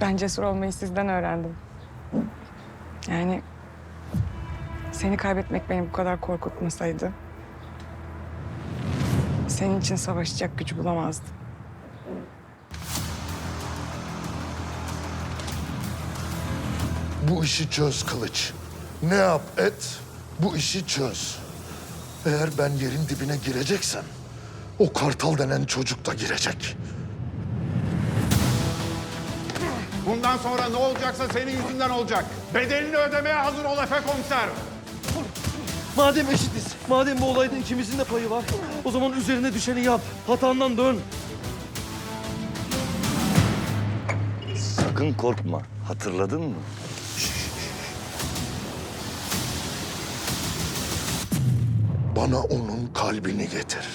Ben cesur olmayı sizden öğrendim. Yani seni kaybetmek beni bu kadar korkutmasaydı... ...senin için savaşacak gücü bulamazdım. Bu işi çöz Kılıç. Ne yap et, bu işi çöz. Eğer ben yerin dibine gireceksem, o kartal denen çocuk da girecek. Bundan sonra ne olacaksa senin yüzünden olacak. Bedelini ödemeye hazır ol Efe komiser. Madem eşitiz, madem bu olayda ikimizin de payı var, o zaman üzerine düşeni yap. Hatandan dön. Sakın korkma. Hatırladın mı? Bana onun kalbini getir.